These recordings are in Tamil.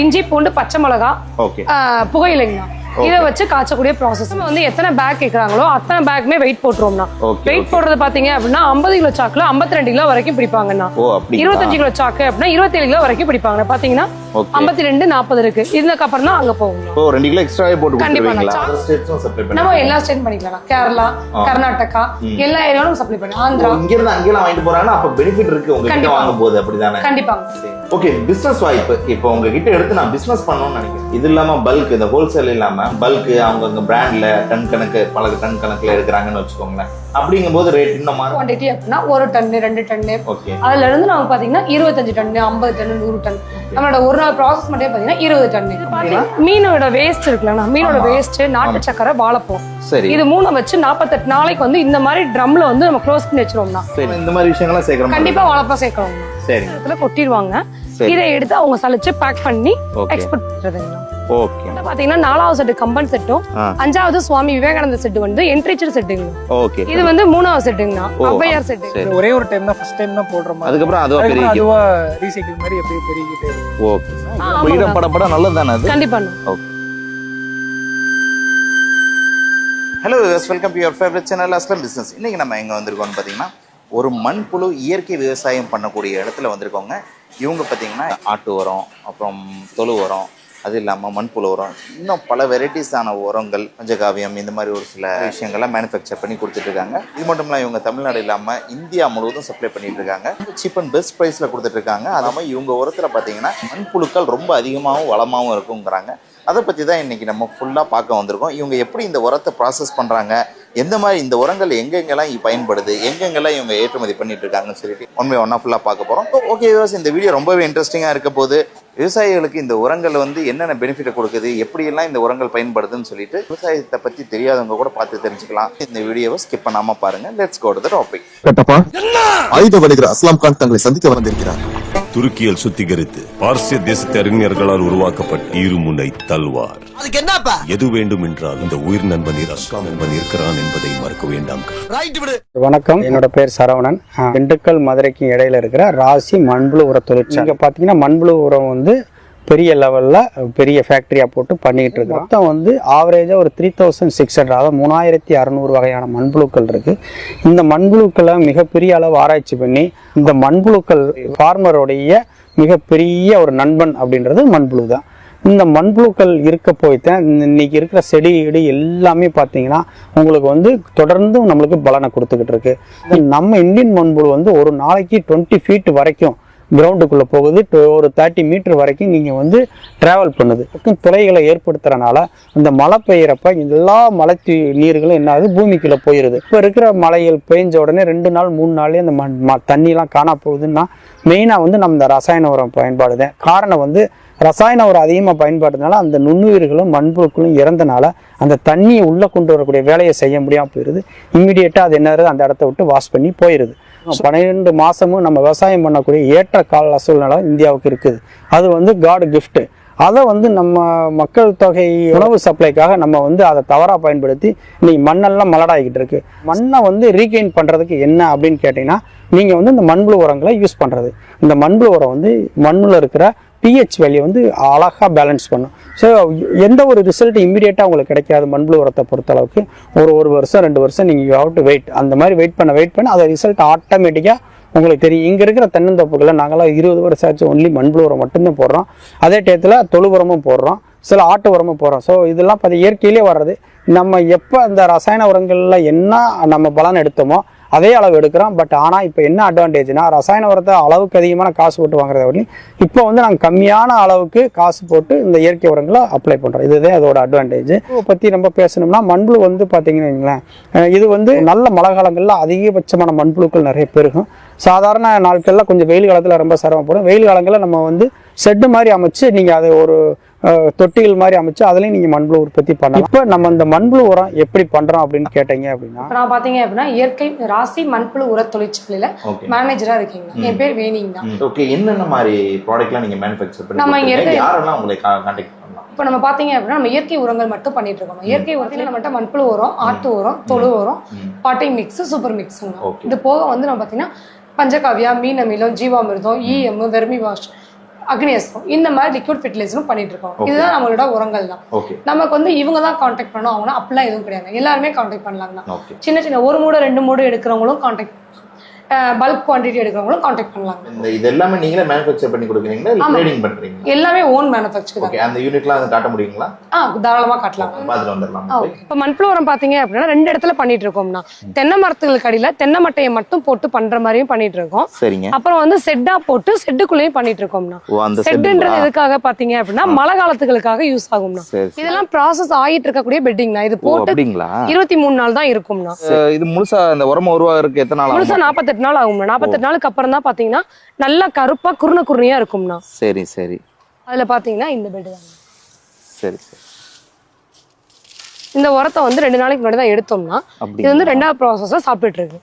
இஞ்சி பூண்டு பச்சை மிளகா புகையிலைங்கண்ணா இதை வச்சு காய்ச்சக்கூடிய ப்ராசஸ் வந்து எத்தனை பேக் கேட்குறாங்களோ அத்தனை பேக்குமே வெயிட் போட்டுருவோம்னா வெயிட் போடுறது பாத்தீங்க அப்படின்னா ஐம்பது கிலோ சாக்குல 52 கிலோ வரைக்கும் பிடிப்பாங்கண்ணா. இருபத்தஞ்சு கிலோ சாக்கு அப்படின்னா இருபத்தேழு கிலோ வரைக்கும் பிடிப்பாங்க பாத்தீங்கன்னா ஐம்பத்தி ரெண்டு நாற்பது இருக்கு. இதுக்கப்புறம் தான் அங்க போகணும். ஓ ரெண்டு கிலோ எக்ஸ்ட்ராவே போட்டு கண்டிப்பா, நம்ம எல்லா ஸ்டேட் பண்ணிக்கலாம். கேரளா கர்நாடகா எல்லா ஏரியாவும் சப்ளை பண்ணி ஆந்திரா. இங்க இருந்து அங்கெல்லாம் வாங்கிட்டு போறாங்கன்னா அப்ப பெனிஃபிட் இருக்கு உங்ககிட்ட கண்டிப்பா. வாங்கும் போது அப்படிதானே? கண்டிப்பாங்க ஓகே பிசினஸ் வாய்ப்பு. இப்போ உங்ககிட்ட எடுத்து நான் பிசினஸ் பண்ணணும்னு நினைக்கிறேன். இது இல்லாம பல்க் இந்த ஹோல்சேல் இல்லாம பல்க் அவங்க பிராண்ட்ல டன் கணக்கு பல டன் கணக்குல எடுக்கிறாங்கன்னு வச்சுக்கோங்களேன். அப்படிங்கும்போது ரேட் இன்னும் மாறும்? குவான்டிட்டி அப்படின்னா ஒரு டன்னு ரெண்டு டன்னு ஓகே அதுல இருந்து நம்ம பாத்தீங்கன்னா இருபத்தஞ்சு டன்னு ஐம்பது டன்னு நூறு டன் நம்மளோட ஒரு நாள் ப்ராசஸ் மட்டும் பாத்தீங்கன்னா இருபது டன்னு பாத்தீங்கன்னா மீனோட வேஸ்ட் இருக்குல்லண்ணா மீனோட வேஸ்ட் நாட்டு சக்கரை வாழைப்பூ. சரி. இது மூணு வச்சு நாற்பத்தெட்டு நாளைக்கு வந்து இந்த மாதிரி ட்ரம்ல வந்து நம்ம க்ளோஸ் பண்ணி வச்சிருவோம்னா. சரி. இந்த மாதிரி விஷயங்கள்லாம் சேர்க்கிற கண்டிப்பா வாழைப்பா சேர்க்கணும் சரி. கொட்டிடுவாங்க. இதை எடுத்து அவங்க சலிச்சு பேக் பண்ணி. எக்ஸ்போர்ட் ஓகே பாத்தீங்கன்னா நாலாவது செட்டு கம்பன் செட்டும். அஞ்சாவது சுவாமி விவேகானந்த செட்டு வந்து என்ட்ரிச்சர் செட்டுங்க ஓகே இது வந்து மூணாவது செட்டுங்கண்ணா ஓ, ஔவையார் செட்டு ஒரே ஒரு டைம் தான் ஃபர்ஸ்ட் டைம் தான் போடுற மாதிரி. அதுக்கப்புறம் அதுவா பெரிய அதுவா ரீசைக்கிள் மாதிரி அப்படியே பெருகிட்டே ஓகே. ஃப்ரீடம் பட பட நல்லது தானே அது? கண்டிப்பா. Okay hello welcome to your favourite channel Aslam business இன்றைக்கி நம்ம எங்கே வந்திருக்கோம்னு பார்த்தீங்கன்னா ஒரு மண்புழு இயற்கை விவசாயம் பண்ணக்கூடிய இடத்துல வந்திருக்கோங்க. இவங்க பார்த்தீங்கன்னா ஆட்டு உரம் அப்புறம் தொழு உரம் அது இல்லாமல் மண்புழு உரம் இன்னும் பல வெரைட்டிஸான உரங்கள் பஞ்சகாவியம் இந்த மாதிரி ஒரு சில விஷயங்கள்லாம் மேனுஃபேக்சர் பண்ணி கொடுத்துட்ருக்காங்க இது மட்டும் இல்லாமல் இவங்க தமிழ்நாடு இல்லாமல் இந்தியா முழுவதும் சப்ளை பண்ணிட்டு இருக்காங்க. சீப் அண்ட் பெஸ்ட் ப்ரைஸில் கொடுத்துட்ருக்காங்க அதாமல் இவங்க உரத்தில் பார்த்தீங்கன்னா மண்புழுக்கள் ரொம்ப அதிகமாகவும் வளமாகவும் இருக்குங்கிறாங்க. அதை பற்றி தான் இன்றைக்கி நம்ம ஃபுல்லாக பார்க்க வந்திருக்கோம். இவங்க எப்படி இந்த உரத்தை ப்ராசஸ் பண்ணுறாங்க எந்த மாதிரி இந்த உரங்கள் எங்கெங்கெல்லாம் இ- பயன்படுது எங்கெங்கெல்லாம் இவங்க ஏற்றுமதி பண்ணிட்டு இருக்காங்கன்னு சொல்லிட்டு ஒன்மை ஒன்றா ஃபுல்லாக பார்க்க போகிறோம் ஓகே விவசாயம் இந்த வீடியோ ரொம்பவே இன்ட்ரெஸ்டிங்காக இருக்க போது விவசாயிகளுக்கு இந்த உரங்கள் வந்து என்னென்ன பெனிஃபிட்டை கொடுக்குது எப்படியெல்லாம் இந்த உரங்கள் பயன்படுதுன்னு சொல்லிட்டு விவசாயத்தை பற்றி தெரியாதவங்க கூட பார்த்து தெரிஞ்சுக்கலாம். இந்த வீடியோவை ஸ்கிப் பண்ணாமல் பாருங்கள் let's go to the topic Kattappa ஆயுத வணிகர் அஸ்லாம் கான் தங்களை சந்திக்க வந்திருக்கிறார். துருக்கியில் சுத்திகரித்து பார்சிய தேசத்து அறிஞர்களால் உருவாக்கப்பட்ட இருமுனை தல்வார். அதுக்கு என்னப்பா எது வேண்டும் என்றால் இந்த உயிர் நண்பனில் அஸ்லாம் என்பன் இருக்கிறான் என்பதை மறக்க வேண்டாம். ரைட் விடு. வணக்கம். என்னோட பேர் சரவணன். திண்டுக்கல் மதுரைக்கு இடையில இருக்கிற ராசி மண்புழு உர தொழிற்சாலை. பாத்தீங்கன்னா மண்புழு உரம் வந்து பெரிய லெவல்ல பெரிய ஃபேக்டரியா போட்டு பண்ணிக்கிட்டு இருக்கோம் மொத்தம் வந்து ஆவரேஜா ஒரு த்ரீ தௌசண்ட் சிக்ஸ் ஹண்ட்ரட் அதாவது மூணாயிரத்தி அறநூறு வகையான மண்புழுக்கள் இருக்கு. இந்த மண்புழுக்களை மிகப்பெரிய அளவு ஆராய்ச்சி பண்ணி இந்த மண்புழுக்கள் ஃபார்மருடைய மிகப்பெரிய ஒரு நண்பன் அப்படின்றது மண்புழு தான் இந்த மண்புழுக்கள் இருக்க போய்த்தேன் இன்னைக்கு இருக்கிற செடி இடி எல்லாமே பார்த்தீங்கன்னா உங்களுக்கு வந்து தொடர்ந்து நம்மளுக்கு பலனை கொடுத்துக்கிட்டு இருக்கு. நம்ம இந்தியன் மண்புழு வந்து ஒரு நாளைக்கு டுவெண்ட்டி ஃபீட் வரைக்கும் கிரவுண்டுக்குள்ளே போகுது. ஒரு தேர்ட்டி மீட்டர் வரைக்கும் நீங்கள் வந்து ட்ராவல் பண்ணுது. பக்கம் துளைகளை ஏற்படுத்துறனால அந்த மழை பெய்யறப்ப எல்லா மழை தீ- நீர்களும் என்ன ஆகுது? பூமிக்குள்ளே போயிடுது இப்போ இருக்கிற மழைகள் பெய்ஞ்ச உடனே ரெண்டு நாள் மூணு நாள்லேயே அந்த மண் ம- தண்ணிலாம் காணா போகுதுன்னா மெயினாக வந்து நம்ம இந்த ரசாயன உரம் பயன்பாடு தான் காரணம் வந்து ரசாயன உரம் அதிகமாக பயன்பாடுனால அந்த நுண்ணுயிர்களும் மண்புழுக்களும் இறந்தனால அந்த தண்ணியை உள்ளே கொண்டு வரக்கூடிய வேலையை செய்ய முடியாமல் போயிடுது இம்மிடியேட்டாக அது என்ன அந்த இடத்த விட்டு வாஷ் பண்ணி போயிடுது பன்னிரெண்டு மாசமும் நம்ம விவசாயம் பண்ணக்கூடிய ஏற்ற கால சூழ்நிலை இந்தியாவுக்கு இருக்குது. அது வந்து காட் gift. அதை வந்து நம்ம மக்கள் தொகை உணவு சப்ளைக்காக நம்ம வந்து அதை தவறாக பயன்படுத்தி இன்னைக்கு மண்ணெல்லாம் மலடாகிக்கிட்டு இருக்கு. மண்ணை வந்து ரீகெயின் பண்ணுறதுக்கு என்ன அப்படின்னு கேட்டிங்கன்னா நீங்கள் வந்து இந்த மண்புழு உரங்களை யூஸ் பண்ணுறது இந்த மண்புழு உரம் வந்து மண்ணில் இருக்கிற பிஹெச் வேல்யூ வந்து அழகாக பேலன்ஸ் பண்ணும். ஸோ எந்த ஒரு ரிசல்ட் இம்மிடியேட்டாக உங்களுக்கு கிடைக்காது மண்புழு உரத்தை பொறுத்தளவுக்கு. ஒரு ஒரு வருஷம் ரெண்டு வருஷம் நீங்கள் ஹவ் டு வெயிட் அந்த மாதிரி வெயிட் பண்ண வெயிட் பண்ண அதை ரிசல்ட் ஆட்டோமேட்டிக்காக உங்களுக்கு தெரியும். இங்கே இருக்கிற தென்னந்தோப்புகளை நாங்களாம் இருபது வருஷம் ஆச்சு ஒன்லி மண்புழு உரம் மட்டும்தான் போடுறோம். அதே டயத்தில் தொழு உரமும் போடுறோம். சில ஆட்டு உரமும் போடுறோம். ஸோ இதெல்லாம் பார்த்து இயற்கையிலே வர்றது. நம்ம எப்போ அந்த ரசாயன உரங்களில் என்ன நம்ம பலன் எடுத்தோமோ அதே அளவு எடுக்கிறோம். பட் ஆனால் இப்போ என்ன அட்வான்டேஜ்னா ரசாயன உரத்தை அளவுக்கு அதிகமான காசு போட்டு வாங்குறத வழி இப்போ வந்து நாங்கள் கம்மியான அளவுக்கு காசு போட்டு இந்த இயற்கை உரங்களை அப்ளை பண்ணுறோம் இதுதான் அதோட அட்வான்டேஜ் இதை பற்றி நம்ம பேசணும்னா மண்புழு வந்து பார்த்தீங்கன்னு வைங்களேன் இது வந்து நல்ல மழை காலங்களில் அதிகபட்சமான மண்புழுக்கள் நிறைய பெருகும். சாதாரண நாட்களில் கொஞ்சம் வெயில் காலத்தில் ரொம்ப சிரமப்படும். வெயில் காலங்களில் நம்ம வந்து செட்டு மாதிரி அமைச்சு நீங்கள் அதை ஒரு தொட்டிகள் மாதிரி அமைச்சு அதுலேயும் நீங்கள் மண்புழு உற்பத்தி பண்ணலாம். இப்போ நம்ம இந்த மண்புழு உரம் எப்படி பண்ணுறோம் அப்படின்னு கேட்டீங்க அப்படின்னா நான் பாத்தீங்க அப்படின்னா இயற்கை ராசி மண்புழு உர தொழிற்சாலையில மேனேஜரா இருக்கீங்க. என் பேர் வேணிங் தான் ஓகே என்னென்ன மாதிரி ப்ராடக்ட்லாம் நீங்க மேனுஃபேக்சர் பண்ணி நம்ம இங்க யாரெல்லாம் உங்களை கான்டாக்ட் பண்ணலாம்? இப்போ நம்ம பாத்தீங்க அப்படின்னா நம்ம இயற்கை உரங்கள் மட்டும் பண்ணிட்டு இருக்கோம். இயற்கை உரத்துல நம்மகிட்ட மண்புழு உரம் ஆட்டு உரம் தொழு உரம். பாட்டை மிக்ஸ் சூப்பர் Okay. இது போக வந்து நம்ம பாத்தீங்கன்னா பஞ்சகாவியா மீன் அமிலம் ஜீவாமிர்தம் இஎம் வெர்மி வாஷ் அக்னியஸ்திரம் இந்த மாதிரி லிக்விட் ஃபெர்டிலைசரும் பண்ணிட்டு இருக்கோம். இதுதான் நம்மளோட உரங்கள் தான். நமக்கு வந்து இவங்க தான் காண்டாக்ட் பண்ணணும். அவங்கன்னா அப்படிலாம் எதுவும் கிடையாது. எல்லாருமே காண்டாக்ட் பண்ணலாங்கண்ணா சின்ன சின்ன ஒரு மூடு ரெண்டு மூடு எடுக்கிறவங்களும் காண்டாக்ட் பல்க் குவான்டிட்டி எடுக்கிறவங்களும் காண்டாக்ட் பண்ணலாங்க. இந்த இது எல்லாமே நீங்களே மேனுஃபேக்சர் பண்ணி கொடுக்குறீங்களா. ட்ரேடிங் பண்றீங்களா? எல்லாமே ஓன் மேனுஃபேக்சர் ஓகே அந்த யூனிட்லாம் அதை காட்ட முடியுங்களா? ஆ தாராளமா காட்டலாம். பார்த்துட்டு வந்துடலாம். இப்ப மண்புழு உரம் பாத்தீங்க அப்படின்னா ரெண்டு இடத்துல பண்ணிட்டு இருக்கோம்னா தென்னை மரத்துகளுக்கு அடியில தென்னை மட்டையை மட்டும் போட்டு பண்ற மாதிரியும் பண்ணிட்டு இருக்கோம். சரிங்க. அப்புறம் வந்து செட்டா போட்டு செட்டுக்குள்ளேயும் பண்ணிட்டு இருக்கோம்னா அந்த செட்டுன்றது? எதுக்காக பாத்தீங்க அப்படின்னா மழை காலத்துகளுக்காக யூஸ் ஆகும்னா. இதெல்லாம் ப்ராசஸ் ஆகிட்டு இருக்கக்கூடிய பெட்டிங்னா இது போட்டு இருபத்தி மூணு நாள் தான் இருக்கும்னா இது முழுசா இந்த உரமா உருவாகிறதுக்கு எத்தனை நாள் முழுசா ஆகும் நாற்பத்தெட்டு நாள் ஆகும்னா நாற்பத்தெட்டு நாளுக்கு அப்புறம் தான் பாத்தீங்கன்னா நல்லா கருப்பா குருண குருணையா இருக்கும்னா சரி சரி. அதுல பாத்தீங்கன்னா இந்த பெட் தான் சரி சரி. இந்த உரத்தை வந்து ரெண்டு நாளைக்கு முன்னாடி தான் எடுத்தோம்னா இது வந்து ரெண்டாவது ப்ராசஸா சாப்பிட்டுட்டு இருக்கு.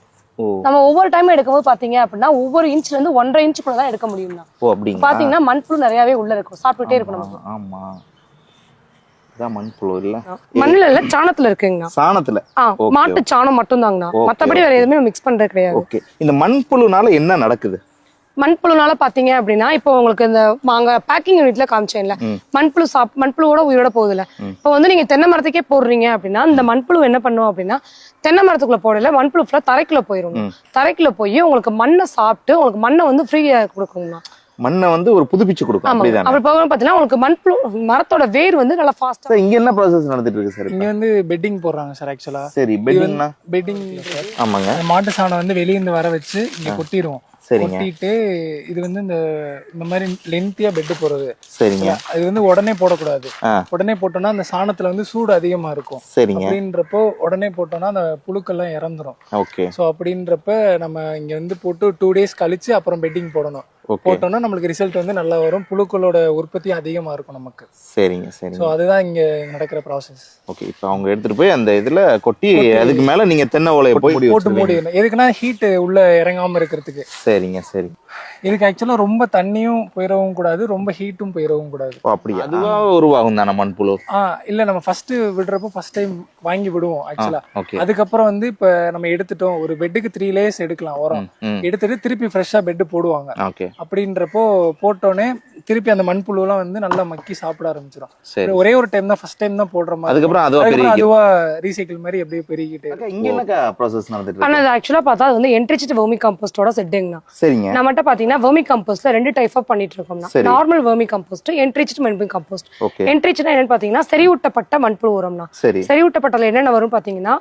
நம்ம ஒவ்வொரு டைம் எடுக்கும்போது பாத்தீங்க அப்படின்னா ஒவ்வொரு இன்ச்ல இருந்து ஒன்றரை இன்ச் கூட தான் எடுக்க முடியும்னா அப்படிங்களா? பாத்தீங்கன்னா மண்புழு நிறையவே உள்ள இருக்கும். சாப்பிட்டுட்டே இருக்கும் நமக்கு ஆமா. இதான் மண்புழு இல்ல? மண்ணுல இல்ல சாணத்துல இருக்குங்கண்ணா. சாணத்துல? மாட்டு சாணம் Okay, மத்தபடி வேற எதுவுமே மிக்ஸ் பண்றது கிடையாது. ஓகே. இந்த மண்புழுனால என்ன நடக்குது? மண்புழுனால பாத்தீங்க அப்படின்னா இப்போ உங்களுக்கு இந்த நாங்க பேக்கிங் யூனிட்ல காமிச்சேன்ல. மண்புழு சாப் மண்புழுவோட உயிரோட போகுதுல இப்போ வந்து நீங்க தென்னை மரத்துக்கே போடுறீங்க அப்படின்னா இந்த மண்புழு என்ன பண்ணும் அப்படின்னா தென்னை மரத்துக்குள்ள போடல மண்புழு ஃபுல்லா தரைக்குள்ள போயிரும் தரைக்குள்ள போய் உங்களுக்கு மண்ணை சாப்பிட்டு உங்களுக்கு மண்ணை வந்து ஃப்ரீயா கொடுக்குங்கண்ணா. மண்ணை வந்து ஒரு புதுப்பிச்சு கொடுக்கும். அப்படிதானே? அப்படி போக பாத்தீங்கன்னா உங்களுக்கு மண்புழு மரத்தோட வேர் வந்து நல்லா ஃபாஸ்டா இங்க என்ன ப்ராசஸ் நடந்துட்டு இருக்கு சார் இங்க வந்து பெட்டிங் போடுறாங்க சார் ஆக்சுவலா சரி பெட்டிங்னா பெட்டிங் ஆமாங்க. மாட்டு சாணம் வந்து வெளிய இருந்து வர வச்சு இங்க கொட்டிடுவோம். கொட்டிட்டு இது வந்து இந்த இந்த மாதிரி லென்த்தியா பெட் போறது சரிங்க. அது வந்து உடனே போடக்கூடாது. உடனே போட்டோம்னா அந்த சாணத்துல வந்து சூடு அதிகமா இருக்கும். சரிங்க. அப்படின்றப்போ உடனே போட்டோம்னா அந்த புழுக்கெல்லாம் இறந்துரும். ஓகே. ஸோ அப்படின்றப்ப நம்ம இங்க வந்து போட்டு டூ டேஸ் கழிச்சு அப்புறம் பெட்டிங் போடணும். போட்டோம்னா நம்மளுக்கு ரிசல்ட் வந்து நல்லா வரும். புழுக்களோட உற்பத்தி அதிகமா இருக்கும் நமக்கு. சரிங்க ஸோ சரிங்க அதுதான் இங்க நடக்கிற ப்ராசஸ் ஓகே இப்போ அவங்க எடுத்துட்டு போய் அந்த இதுல கொட்டி அதுக்கு மேல நீங்க தென்னை ஓலையை போய் போட்டு மூடி. எதுக்குன்னா ஹீட் உள்ள இறங்காம இருக்கிறதுக்கு. சரிங்க சரி. இதுக்கு ஆக்சுவலா ரொம்ப தண்ணியும் போயிடவும் கூடாது ரொம்ப ஹீட்டும் போயிடவும் கூடாது. அப்படியா? அதுவா உருவாகும் தானே மண்புழு ஆ இல்ல நம்ம ஃபர்ஸ்ட் விடுறப்போ ஃபர்ஸ்ட் டைம் வாங்கி விடுவோம் ஆக்சுவலா ஓகே அதுக்கப்புறம் வந்து இப்ப நம்ம எடுத்துட்டோம் ஒரு பெட்டுக்கு த்ரீ லேயர்ஸ் எடுக்கலாம் உரம். எடுத்துட்டு திருப்பி ஃப்ரெஷ்ஷா பெட் போடுவாங்க. அப்படின்றப்போ போட்டோன்னே திருப்பி அந்த மண்புழுலாம் வந்து நல்லா மக்கி சாப்பிட ஆரம்பிச்சிடும் சரி. ஒரே ஒரு டைம் தான் ஃபர்ஸ்ட் டைம் தான் போடுற மாதிரி. அதுக்கப்புறம் அதுவா அதுவா ரீசைக்கிள் மாதிரி அப்படியே பெருகிட்டே இங்க என்னக்கா ப்ராசஸ் நடந்துட்டு ஆனா இருக்கு அது ஆக்சுவலா பார்த்தா அது வந்து என்ட்ரிச்சிட்டு வெர்மி கம்போஸ்டோட செட்டுங்கண்ணா சரிங்க. நம்மகிட்ட பாத்தீங்கன்னா வெர்மி கம்போஸ்ட்ல ரெண்டு டைப் ஆஃப் பண்ணிட்டு இருக்கோம்னா. Normal vermicompost enriched vermicompost okay என்ட்ரிச்னா என்னன்னு பாத்தீங்கன்னா செறிவூட்டப்பட்ட மண்புழு உரம்னா சரி. செறிவூட்டப்பட்டல என்னென்ன வரும் பாத்தீங்கன்னா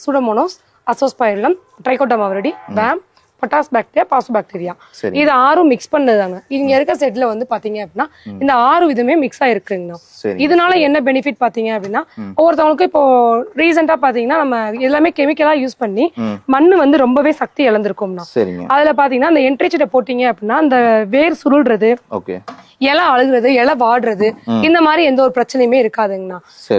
pseudomonas azospirillum trichoderma viride VAM potash bacteria phospho bacteria இது ஆறும் மிக்ஸ் பண்ணதாங்க இங்க இருக்க செட்ல வந்து பாத்தீங்க அப்படின்னா இந்த ஆறு விதமே மிக்ஸ் ஆயிருக்குங்கண்ணா இதனால என்ன பெனிஃபிட் பாத்தீங்க அப்படின்னா ஒவ்வொருத்தவங்களுக்கும் இப்போ ரீசெண்டா பாத்தீங்கன்னா நம்ம எல்லாமே கெமிக்கலா யூஸ் பண்ணி ம். மண்ணு வந்து ரொம்பவே சக்தி இழந்திருக்கும்னா. அதுல பாத்தீங்கன்னா அந்த என்ட்ரிச்சிட்ட போட்டீங்க அப்படின்னா அந்த வேர் சுருள்றது இலை அழுகுறது இலை வாடுறது இந்த மாதிரி எந்த ஒரு பிரச்சனையுமே இருக்காதுங்கண்ணா.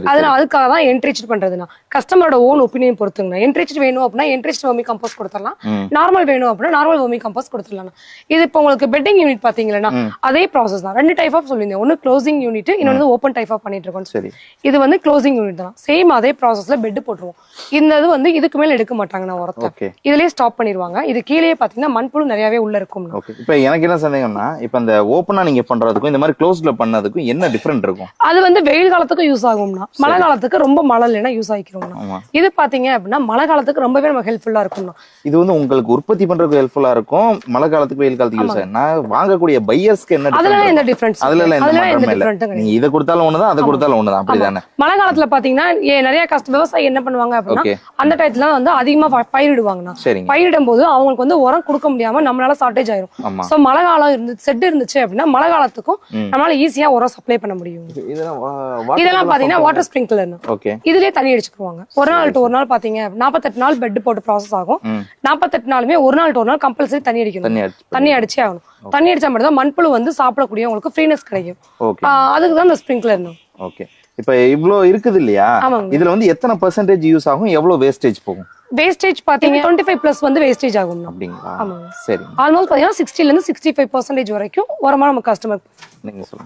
அதனால அதுக்காக தான் என்ட்ரிச்சிட் பண்றதுண்ணா. கஸ்டமரோட ஓன் ஒப்பீனியன் பொறுத்துங்கண்ணா. என்ட்ரிச்சிட் வேணும் அப்படின்னா என்ட்ரிச்சிட் வர்மி கம்போஸ்ட் கொடுத்துடலாம். நார்மல் வேணும் அப்படின்னா நார்மல் வர்மி கம்போஸ்ட் கொடுத்துடலாம் இது இப்போ உங்களுக்கு பெட்டிங் யூனிட் பாத்தீங்கன்னா அதே ப்ராசஸ் தான். ரெண்டு டைப் ஆஃப் சொல்லியிருந்தேன். ஒன்னு க்ளோசிங் யூனிட் இன்னொன்று ஓப்பன் டைப் ஆஃப் பண்ணிட்டு இருக்கோம் சரி. இது வந்து க்ளோசிங் யூனிட் தான். சேம் அதே ப்ராசஸ்ல பெட் போட்டுருவோம். இந்த இது வந்து இதுக்கு மேல எடுக்க மாட்டாங்கண்ணா உரத்தை. ஓகே இதுலயே ஸ்டாப் பண்ணிடுவாங்க இது கீழே பாத்தீங்கன்னா மண்புழு நிறையவே உள்ள இருக்கும்ண்ணா. ஓகே இப்போ எனக்கு என்ன சந்தேகம்னா இப்போ அந்த ஓப்பனா நீங்க பண்றதுக்கும் இந்த மாதிரி க்ளோஸ்ல பண்ணதுக்கும் என்ன டிஃபரெண்ட் இருக்கும்? அது வந்து வெயில் காலத்துக்கு யூஸ் ஆகும்னா மழை காலத்துக்கு ரொம்ப மழை இல்லைன்னா யூஸ் ஆகிக்கிறோம்னா இது பாத்தீங்க அப்படின்னா மழை காலத்துக்கு ரொம்பவே நம்ம ஹெல்ப்ஃபுல்லா இருக்கும்னா இது வந்து உங்களுக்கு உற்பத்தி பண்றதுக்கு ஹெல்ப்ஃபுல்லா இருக்கும். மழை காலத்துக்கு வெயில் காலத்துக்கு யூஸ் ஆகும் நான் வாங்கக்கூடிய பையர்ஸ்க்கு என்ன அதுல? டிஃபரன்ஸ் அதுல எல்லாம் எந்த மாற்றமே இல்ல. நீங்க இதை கொடுத்தாலும் ஒண்ணுதான் அதை கொடுத்தாலும் ஒண்ணுதான். அப்படிதானே? மழை காலத்துல பாத்தீங்கன்னா நிறைய கஷ்ட விவசாயி என்ன பண்ணுவாங்க அப்படின்னா அந்த டயத்துல வந்து அதிகமா ப- பயிரிடுவாங்கண்ணா. சரிங்க. பயிரிடும் போது அவங்களுக்கு வந்து உரம் கொடுக்க முடியாம நம்மளால ஷார்டேஜ் ஆயிரும். சோ மழை காலம் இருந்து செட் இருந்துச்சு அப்படின்னா மழை காலத்துக்கும். நம்மளால ஈஸியா உரம் சப்ளை பண்ண முடியும். இதெல்லாம் பாத்தீங்கன்னா வாட்டர் ஸ்ப்ரிங்க்லர் ஓகே இதுலயே தண்ணி அடிச்சுக்குவாங்க ஒரு நாள் ஒரு நாள் பாத்தீங்க நாற்பத்தெட்டு நாள் பெட் போட்டு ப்ராசஸ் ஆகும். நாற்பத்தெட்டு நாளுமே ஒரு நாள் டு ஒரு நாள் கம்பல்சரி தண்ணி அடிக்கணும். தண்ணி அடிச்சு ஆகணும். தண்ணி அடிச்சா மட்டும் தான் மண்புழு வந்து சாப்பிடக்கூடிய உங்களுக்கு ஃப்ரீனஸ் கிடைக்கும் அதுக்கு தான் இந்த ஸ்ப்ரிங்க்லர் ஓகே இப்போ இவ்ளோ இருக்குது இல்லையா? இதுல வந்து எத்தனை பெர்சன்டேஜ் யூஸ் ஆகும்? எவ்வளவு வேஸ்டேஜ் போகும்? வேஸ்டேஜ் பாத்தீங்க டுவெண்ட்டி ஃபைவ் பிளஸ் வந்து வேஸ்டேஜ் ஆகும்ண்ணா அப்படிங்களா? ஆமாங்க. சரிங்க. ஆல்மோஸ்ட் பாத்தீங்கன்னா சிக்ஸ்டில இருந்து சிக்ஸ்டி ஃபைவ் பர்சன்டேஜ் வரைக்கும் உரமா நம்ம கஸ்டமர்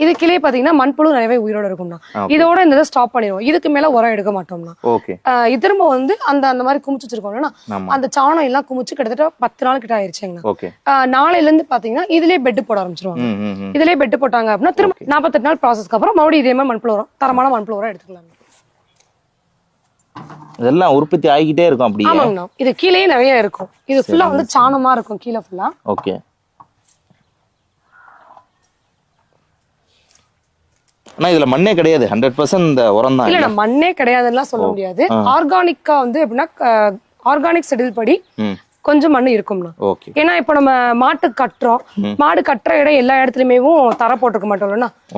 இது கீழே பாத்தீங்கன்னா மண்புழு நிறையவே உயிரோட இருக்கும்ண்ணா இதோட இந்த ஸ்டாப் பண்ணிடுவோம். இதுக்கு மேல உரம் எடுக்க இது திரும்ப வந்து அந்த அந்த மாதிரி குமிச்சு வச்சிருக்கோம்னா. அந்த சாணம் எல்லாம் குமிச்சு கிட்டத்தட்ட பத்து நாள் கிட்ட ஆயிருச்சுங்கண்ணா நாளையில இருந்து பாத்தீங்கன்னா இதுலயே பெட் போட ஆரம்பிச்சிருவாங்க. இதுலயே பெட் போட்டாங்க அப்படின்னா திரும்ப நாற்பத்தெட்டு நாள் ப்ராசஸ்க்கு அப்புறம் மறுபடியும் இதே மாதிரி மண்புழு உரம் தரமான மண்புழு உரம் எடுத்துக்கலாம் இதெல்லாம் உற்பத்தி ஆகிக்கிட்டே இருக்கும் அப்படியே. ஆமாங்கண்ணா இது கீழேயே நிறைய இருக்கும். இது ஃபுல்லா வந்து சாணமா இருக்கும் கீழே ஃபுல்லா ஓகே. ஆனா இதுல மண்ணே கிடையாது. ஹண்ட்ரட் பர்சன்ட் இந்த உரம் தான். இல்ல மண்ணே கிடையாதுன்னா சொல்ல முடியாது. ஆர்கானிக்கா வந்து எப்படின்னா ஆர்கானிக் செடில் படி கொஞ்சம் மண்ணு இருக்கும்ண்ணா. ஓகே. ஏன்னா இப்ப நம்ம மாட்டு கட்டுறோம். மாடு கட்டுற இடம் எல்லா இடத்துலயுமே தர போட்டிருக்க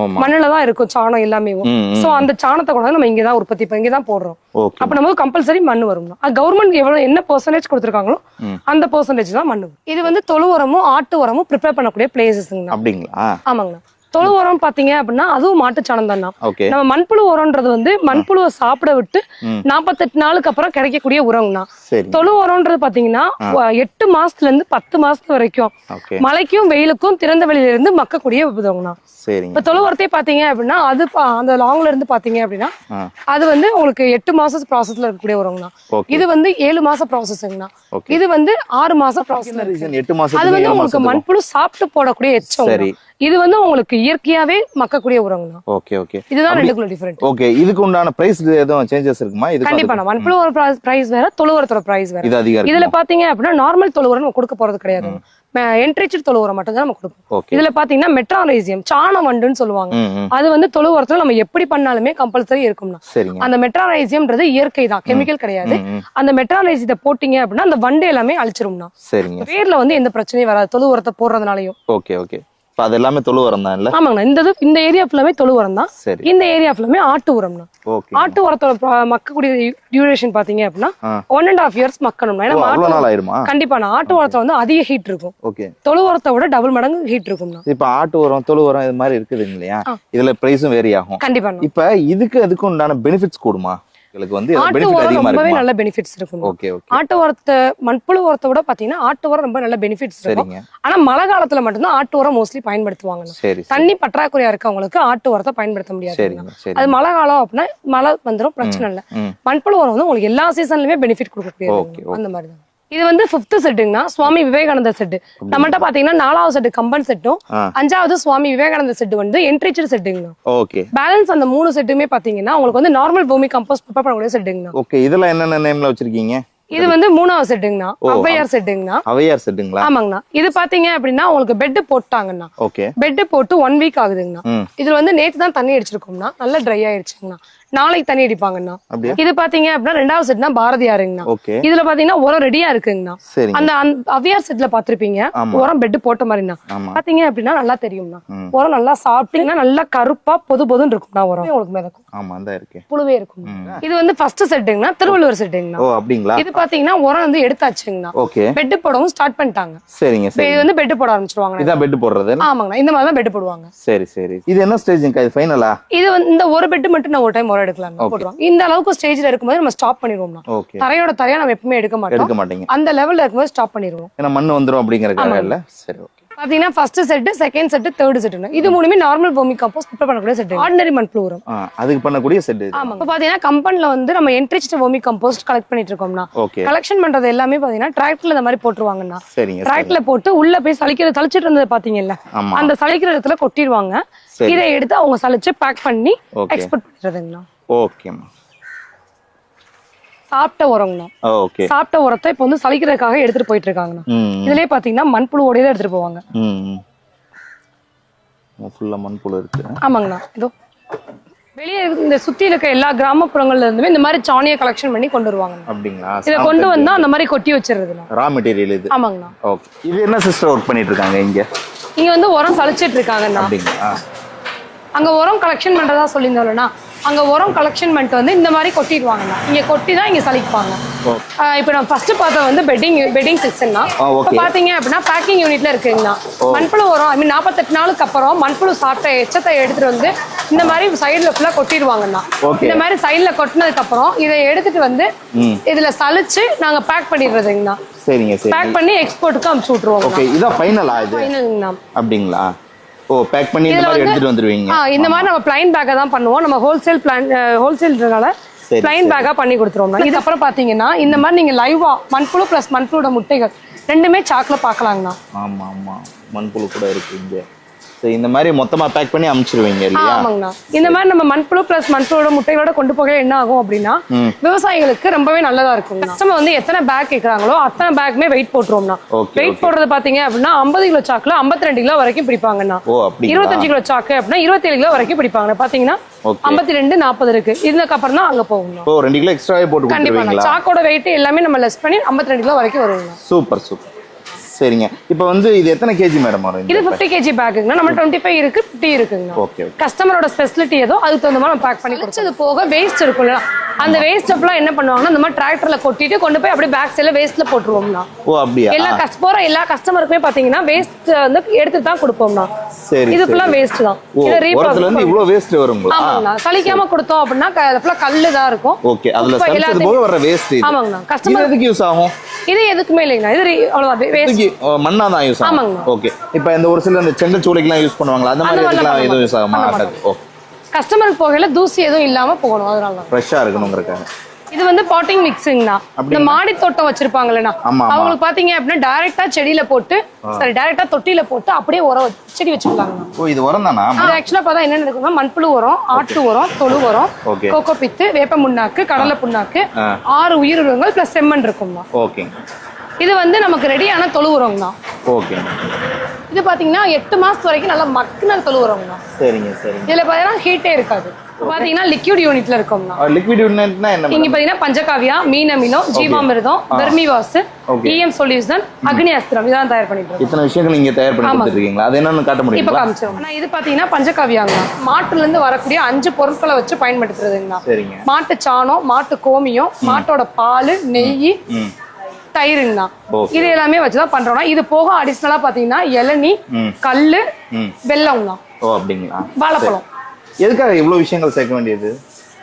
ஆமா மண்ணுல தான் இருக்கும் சாணம் எல்லாமே. சோ அந்த சாணத்தை கொண்டு நம்ம இங்கதான் உற்பத்தி இப்ப இங்கதான் போடுறோம். அப்ப நம்ம கம்பல்சரி மண்ணு வரும்னா கவர்மெண்ட் எவ்வளவு என்ன பெர்சன்டேஜ் கொடுத்துருக்காங்களோ. அந்த பெர்சன்டேஜ் தான் வரும். இது வந்து தொழு உரமும் ஆட்டு உரமும் ப்ரிப்பேர் பண்ணக்கூடிய பிளேசஸ்ங்கண்ணா அப்படிங்களா? ஆமாங்கண்ணா. தொழு உரம் பாத்தீங்க அப்படின்னா அதுவும் மாட்டுச்சாணம் ஓகே. நம்ம மண்புழு உரம்ன்றது வந்து மண்புழுவை சாப்பிட விட்டு. நாற்பத்தெட்டு நாளுக்கு அப்புறம் கிடைக்கக்கூடிய உரம்னா தொழு உரம்ன்றது பாத்தீங்கன்னா எட்டு மாசத்துல இருந்து பத்து மாசத்து வரைக்கும். மழைக்கும் வெயிலுக்கும் திறந்த வெளியில இருந்து மக்கக்கூடிய உதவுங்கண்ணா இப்ப தொழு உரத்தையே பாத்தீங்க அப்படின்னா அது அந்த லாங்ல இருந்து பாத்தீங்க அப்படின்னா அது வந்து உங்களுக்கு எட்டு மாசம் ப்ராசஸ்ல இருக்கக்கூடிய ஓகே. இது வந்து ஏழு மாசம் ப்ராசஸ்ங்கண்ணா இது வந்து ஆறு மாசம் எட்டு அது வந்து உங்களுக்கு மண்புழு சாப்பிட்டு போடக்கூடிய எச்சம். இது வந்து உங்களுக்கு இயற்கையாவே மக்கக்கூடிய உரங்கண்ணா. Okay okay. இதுதான் ரெண்டுக்குள்ள டிஃபரெண்ட் ஓகே இதுக்கு உண்டான பிரைஸ் எதுவும் சேஞ்சஸ் இருக்குமா? இதுக்கு கண்டிப்பா அதுக்கு- மண்புழு ஒரு பிரைஸ் வேற தொழு உரத்தோட பிரைஸ் வேற. இது அதிகம் இதுல? பாத்தீங்க அப்படின்னா நார்மல் தொழு உரம் நம்ம கொடுக்க போறது கிடையாது. என்ட்ரிச்சர் தொழு உரம் மட்டும் தான் நம்ம கொடுப்போம். இதுல பாத்தீங்கன்னா மெட்ராலைசியம் சாண வண்டுன்னு சொல்லுவாங்க அது வந்து தொழு உரத்துல நம்ம எப்படி பண்ணாலுமே கம்பல்சரி இருக்கும்னா அந்த மெட்ராலைசியம்ன்றது இயற்கை தான் கெமிக்கல் கிடையாது. அந்த மெட்ராலைசியத்தை போட்டீங்க அப்படின்னா அந்த வண்டு எல்லாமே அழிச்சிரும்னா சரிங்க. வேர்ல வந்து எந்த பிரச்சனையும் வராது தொழு உரத்தை போடுறதுனாலயும். Okay okay. இப்போ அது எல்லாமே தொழு உரம் தான் இல்ல? ஆமாங்கண்ணா. இந்த இது இந்த ஏரியா ஃபுல்லாமே தொழு உரம் தான். சரி. இந்த ஏரியா ஃபுல்லாமே ஆட்டு உரம்னா ஓகே. ஆட்டு உரத்தோட மக்கக்கூடிய டியூரேஷன் பாத்தீங்க அப்படின்னா. ஒன் அண்ட் ஆஃப் இயர்ஸ் மக்கணும்னா ஏன்னா அவ்வளோ நாள் ஆயிருமா கண்டிப்பா நான் ஆட்டு உரத்துல வந்து அதிக ஹீட் இருக்கும். ஓகே. தொழு உரத்தை விட டபுள் மடங்கு ஹீட் இருக்கும்னா இப்ப ஆட்டு உரம் தொழு உரம் இது மாதிரி இருக்குதுங்க இல்லையா. இதுல பிரைஸும் வேரி ஆகும். கண்டிப்பா இப்ப இதுக்கு அதுக்கு உண்டான பெனிஃபிட்ஸ் கூடுமா? உங்களுக்கு வந்து ஆட்டு உரம் ரொம்பவே நல்ல பெனிஃபிட்ஸ் இருக்கும். ஓகே ஆட்டு உரத்தை மண்புழு உரத்தை விட பாத்தீங்கன்னா ஆட்டு உரம் ரொம்ப நல்ல பெனிஃபிட்ஸ் இருக்கும். ஆனா மழை காலத்துல மட்டும்தான் ஆட்டு உரம் மோஸ்ட்லி பயன்படுத்துவாங்க. தண்ணி பற்றாக்குறையா இருக்கவங்களுக்கு ஆட்டு உரத்தை பயன்படுத்த முடியாது. அது மழை காலம் அப்படின்னா மழை வந்துரும் பிரச்சனை இல்ல. மண்புழு உரம் வந்து உங்களுக்கு எல்லா சீசன்லயுமே பெனிஃபிட் okay. அந்த மாதிரி தான் இது வந்து ஃபிஃப்த் செட்டுங்கண்ணா சுவாமி விவேகானந்த செட்டு நம்மகிட்ட பாத்தீங்கன்னா நாலாவது செட்டு கம்பன் செட்டும். அஞ்சாவது சுவாமி விவேகானந்த செட்டு வந்து என்ட்ரிச்சர் செட்டுங்கண்ணா ஓகே. பேலன்ஸ் அந்த மூணு செட்டுமே பாத்தீங்கன்னா உங்களுக்கு வந்து நார்மல் பூமி கம்போஸ்ட் ப்ரிப்பேர் பண்ணக்கூடிய செட்டுங்கண்ணா ஓகே இதெல்லாம் என்னென்ன நேம்ல வச்சிருக்கீங்க? இது வந்து மூணாவது செட்டுங்கண்ணா ஓ, ஔவையார் செட்டுங்கண்ணா அவையார் செட்டுங்களா ஆமாங்கண்ணா. இது பாத்தீங்க அப்படின்னா உங்களுக்கு பெட் போட்டாங்கண்ணா. ஓகே. பெட் போட்டு ஒன் வீக் ஆகுதுங்கண்ணா. இதுல வந்து நேத்து தான் தண்ணி அடிச்சிருக்கோம்னா நல்லா ட்ரை ஆயிடுச்சுங்கண்ணா நாளைக்கு தண்ணி அடிப்பாங்கண்ணா. இது பாத்தீங்க அப்படின்னா ரெண்டாவது செட்னா பாரதியாருங்கண்ணா. இதுல பாத்தீங்கன்னா உரம் ரெடியா இருக்குங்கண்ணா. அந்த அவ்வியார் செட்ல பாத்திருப்பீங்க. உரம் பெட் போட்ட மாதிரிண்ணா. பாத்தீங்க அப்படின்னா நல்லா தெரியும்ண்ணா. உரம் நல்லா சாப்பிட்டீங்கன்னா நல்லா கருப்பா பொது பொதுன்னு இருக்கும்ண்ணா உரம். உங்களுக்கு மிதக்கும் ஆமா தான் இருக்கு. புழுவே இருக்கும். இது வந்து ஃபர்ஸ்ட் செட்டுங்கண்ணா திருவள்ளுவர் செட்டுங்கண்ணா இது பாத்தீங்கன்னா உரம் வந்து எடுத்தாச்சுங்கண்ணா. பெட் போடவும் ஸ்டார்ட் பண்ணிட்டாங்க. சரிங்க இது வந்து பெட் போட ஆரம்பிச்சிருவாங்க இதான் பெட் போடுறது? ஆமாங்கண்ணா இந்த மாதிரி தான் பெட் போடுவாங்க. சரி சரி. இது என்ன ஸ்டேஜ்ங்க இது ஃபைனலா இது வந்து இந்த ஒரு பெட் மட்டும் நான் ஒரு டைம் உரம் எடுக்கலாம். போட்டுருவாங்க. இந்த அளவுக்கு ஸ்டேஜ்ல இருக்கும்போது நம்ம ஸ்டாப் பண்ணிடுவோம்னா தரையோட தரையா நம்ம எப்பவுமே எடுக்க மாட்டோம். அந்த லெவல்ல இருக்கும்போது ஸ்டாப் பண்ணிடுவோம். ஏன்னா மண்ணு வந்துரும் அப்படிங்கறதுக்காக இல்ல? சரி ஓகே பாத்தீங்கன்னா first set second set third set இது மூணுமே நார்மல் பூமி கம்போஸ்ட் ப்ரிப்பேர் பண்ணக்கூடிய செட் ஆர்டினரி மண் ஆ அதுக்கு பண்ணக்கூடிய செட் ஆமா இப்ப பாத்தீங்கன்னா கம்பெனில வந்து நம்ம என்ட்ரிச்ட் பூமி கம்போஸ்ட் கலெக்ட் பண்ணிட்டு இருக்கோம்னா கலெக்ஷன் பண்றது எல்லாமே பாத்தீங்கன்னா டிராக்டர்ல இந்த மாதிரி சரி. டிராக்டர்ல போட்டு உள்ள போய் சலிக்கிறது சலிச்சிட்டு இருந்தது பாத்தீங்கல்ல அந்த சலிக்கிற இடத்துல கொட்டிடுவாங்க. இதை எடுத்து அவங்க சலிச்சு பேக் பண்ணி. எக்ஸ்போர்ட் பண்றதுங்கண்ணா ஓகேம்மா சாப்பிட்ட உரங்கண்ணா ஓகே சாப்பிட்ட உரத்தை இப்போ வந்து சலிக்கிறதுக்காக எடுத்துட்டு போயிட்டு இருக்காங்கண்ணா இதுலயே பாத்தீங்கன்னா மண்புழுவோடய தான் எடுத்துட்டு போவாங்க. ம் ஃபுல்லா மண்புழு இருக்கு. ஆமாங்கண்ணா இதோ வெளியே இந்த சுத்தி இருக்க எல்லா கிராமப்புறங்கள்ல இருந்துமே இந்த மாதிரி சாணியை கலெக்ஷன் பண்ணி கொண்டு வருவாங்க அப்படிங்களா? இதை கொண்டு வந்தா அந்த மாதிரி கொட்டி வச்சிருதுண்ணா ரா மெட்டீரியல் இது. ஆமாங்கண்ணா ஓகே இது என்ன சிஸ்டர் ஒர்க் பண்ணிட்டு இருக்காங்க இங்க? இங்க வந்து உரம் சலிச்சிட்டு இருக்காங்கண்ணா அப்படிங்களா? அங்க உரம் கலெக்ஷன் பண்றதா சொல்லியிருந்தோம்னா அங்க உரம் கலெக்ஷன் பண்ணிட்டு வந்து இந்த மாதிரி கொட்டிடுவாங்கண்ணா இங்க கொட்டி தான் இங்க சலிப்பாங்க. இப்போ நான் ஃபர்ஸ்ட் பார்த்த வந்து பெட்டிங் பெட்டிங் செக்ஷன் தான். இப்போ பாத்தீங்க அப்படின்னா பேக்கிங் யூனிட்ல இருக்குங்கண்ணா மண்புழு உரம் ஐ மீன் நாற்பத்தெட்டு நாளுக்கு அப்புறம் மண்புழு சாப்பிட்ட எச்சத்தை எடுத்துட்டு வந்து இந்த மாதிரி சைடுல ஃபுல்லா கொட்டிடுவாங்கண்ணா. இந்த மாதிரி சைடுல கொட்டினதுக்கு அப்புறம் இதை எடுத்துட்டு வந்து. இதுல சலிச்சு நாங்க பேக் பண்ணிடுறதுங்கண்ணா சரிங்க சரி. பேக் பண்ணி எக்ஸ்போர்ட்டுக்கு அனுப்பிச்சு விட்டுருவோம் ஓகே இதான் ஃபைனலா இது? ஃபைனல்ங்கண்ணா அப்படிங்களா? ஓ பேக் பண்ணி இந்த மாதிரி எடுத்துட்டு வந்துருவீங்க. ஆ, இந்த மாதிரி நம்ம பிளைன் பேக்கை தான் பண்ணுவோம். நம்ம ஹோல்சேல் பிளான் ஹோல்சேல்ன்றனால பிளைன் பேக்கா பண்ணி கொடுத்துருவோம் இது அப்புறம் பாத்தீங்கன்னா இந்த மாதிரி நீங்க லைவா மண்புழு பிளஸ் மண்புழுவோட முட்டைகள் ரெண்டுமே சாக்குல பாக்கலாங்கண்ணா ஆமா ஆமா. மண்புழு கூட இருக்கு இங்க. இந்த மாதிரி மொத்தமா பேக் பண்ணி அமுச்சிருவீங்க இல்லையா? ஆமாங்கண்ணா. இந்த மாதிரி நம்ம மண்புழு பிளஸ் மண்புழுவோட முட்டைகளோட கொண்டு போக என்ன ஆகும் அப்படின்னா விவசாயிகளுக்கு ரொம்பவே நல்லதா இருக்கும் கஸ்டமர் வந்து எத்தனை பேக் கேக்குறாங்களோ அத்தனை பேக்குமே வெயிட் போட்டுருவோம்னா வெயிட். போடுறது பாத்தீங்க அப்படின்னா ஐம்பது கிலோ சாக்குல 52 கிலோ வரைக்கும் பிடிப்பாங்கண்ணா. இருபத்தஞ்சு கிலோ சாக்கு அப்படின்னா இருபத்தேழு கிலோ வரைக்கும் பிடிப்பாங்க பாத்தீங்கன்னா. ஐம்பத்தி ரெண்டு நாற்பது இருக்கு. இதுக்கு அப்புறம் தான் அங்க போகணும் ஓ ரெண்டு கிலோ எக்ஸ்ட்ராவே போட்டு கண்டிப்பா சாக்கோட வெயிட் எல்லாமே நம்ம லெஸ் பண்ணி 52 ரெண்டு கிலோ வரைக்கும் வருங்க சூப்பர் சூப்பர் சரிங்க. இப்போ வந்து இது எத்தனை கேஜி மேடம் வரும் இது ஃபிஃப்டி கேஜி பேக்குங்க நம்ம டுவெண்ட்டி ஃபைவ் இருக்கு ஃபிஃப்டி இருக்குங்க. ஓகே கஸ்டமரோட ஸ்பெசிலிட்டி ஏதோ அதுக்கு தகுந்த மாதிரி நம்ம பேக் பண்ணி கொடுத்தது போக வேஸ்ட் இருக்கும்ல அந்த வேஸ்ட் எல்லாம் என்ன பண்ணுவாங்கன்னா இந்த மாதிரி டிராக்டர்ல கொட்டிட்டு கொண்டு போய் அப்படியே பேக் சைடுல வேஸ்ட்ல போட்டுருவோம்னா. ஓ அப்படியா? எல்லா கஸ் போற எல்லா கஸ்டமருக்குமே பாத்தீங்கன்னா வேஸ்ட் வந்து எடுத்து தான் கொடுப்போம்னா. சரி இது. ஃபுல்லா வேஸ்ட் தான். ஓ இதை ரீப்ராசஸ் இருந்து இவ்வளவு வேஸ்ட் வருங்களா? ஆமாங்கண்ணா. சலிக்காம கொடுத்தோம் அப்படின்னா ஃபுல்லா கல்லு தான் இருக்கும். ஓகே அதுல எல்லாத்தையும் போக வர வேஸ்ட் இது. கஸ்டமர் எதுக்கு யூஸ் ஆகும்? இது எதுக்குமே இல்லைங்கண்ணா. இது அவ்வளவுதான். வேஸ்ட் மண்ணா தான் யூஸ் ஆகும். ஓகே இப்போ இந்த ஒரு சில இந்த செங்கல் சூளைக்கெல்லாம் யூஸ் பண்ணுவாங்களா? அந்த மாதிரி இதுக்கெல்லாம் எதுவும் யூஸ் ஆகுமா மாட்டோம். ஆகாது. ஓ கஸ்டமருக்கு போகையில தூசி எதுவும் இல்லாம போகணும். அதனால தான். ஃப்ரெஷ்ஷா இருக்கணுங்கிறக்காக இது வந்து பாட்டிங் மிக்ஸிங்னா இந்த அப்படிங்களா? மாடி தோட்டம் வச்சிருப்பாங்களேண்ணா. அவங்களுக்கு பாத்தீங்க அப்படின்னா டைரக்டா செடியில போட்டு சாரி டைரக்டா தொட்டியில போட்டு அப்படியே உரம் செடி வச்சுக்கலாங்கண்ணா ஓ இது உரம் தானா? இது ஆக்சுவலா பார்த்தா என்ன இருக்குன்னா மண்புழு உரம் ஆட்டு உரம் தொழு உரம். கோகோ பித்து வேப்ப முன்னாக்கு கடலை புண்ணாக்கு. ஆறு உயிரினங்கள் பிளஸ் செம்மண் இருக்கும்ண்ணா ஓகேங்க இது வந்து நமக்கு ரெடியான தொழு உரம்ண்ணா ஓகேங்க இது பாத்தீங்கன்னா எட்டு மாசத்து வரைக்கும் நல்லா மக்குன தொழு உரம்ண்ணா சரிங்க சரிங்க. இதுல பாத்தீங்கன்னா ஹீட்டே இருக்காது. பாத்தீங்கன்னா லிக்விட் யூனிட்ல இருக்கும்ண்ணா லிக்விட் யூனிட்னா என்ன இங்க பாத்தீங்கன்னா பஞ்சகாவியா மீன் அமிலம் ஜீவாமிர்தம் பெர்மிவாஸ். இஎம் சொல்யூஷன் அக்னி அஸ்திரம் இதெல்லாம் தயார் பண்ணிட்டு இருக்கோம். இத்தனை விஷயங்கள் நீங்க தயார் பண்ணி. கொடுத்துருக்கீங்களா? அது என்னன்னு காட்ட இப்ப முடியுங்களா காமிச்சிரும் ஆனா இது பாத்தீங்கன்னா பஞ்சகாவியாங்க மாட்டுல இருந்து வரக்கூடிய அஞ்சு பொருட்களை வச்சு பயன்படுத்துறதுங்கண்ணா சரிங்க. மாட்டு சாணம் மாட்டு கோமியம் மாட்டோட பால் நெய் ம் தயிருங்கண்ணா Okay. இது எல்லாமே வச்சுதான் பண்றோம்னா இது போக அடிஷனலா பாத்தீங்கன்னா இளநீ. கல்லு ம். வெல்லம்ண்ணா. ஓ அப்படிங்களா? வாழைப்பழம். எதுக்காக இவ்வளவு விஷயங்கள் சேர்க்க வேண்டியது?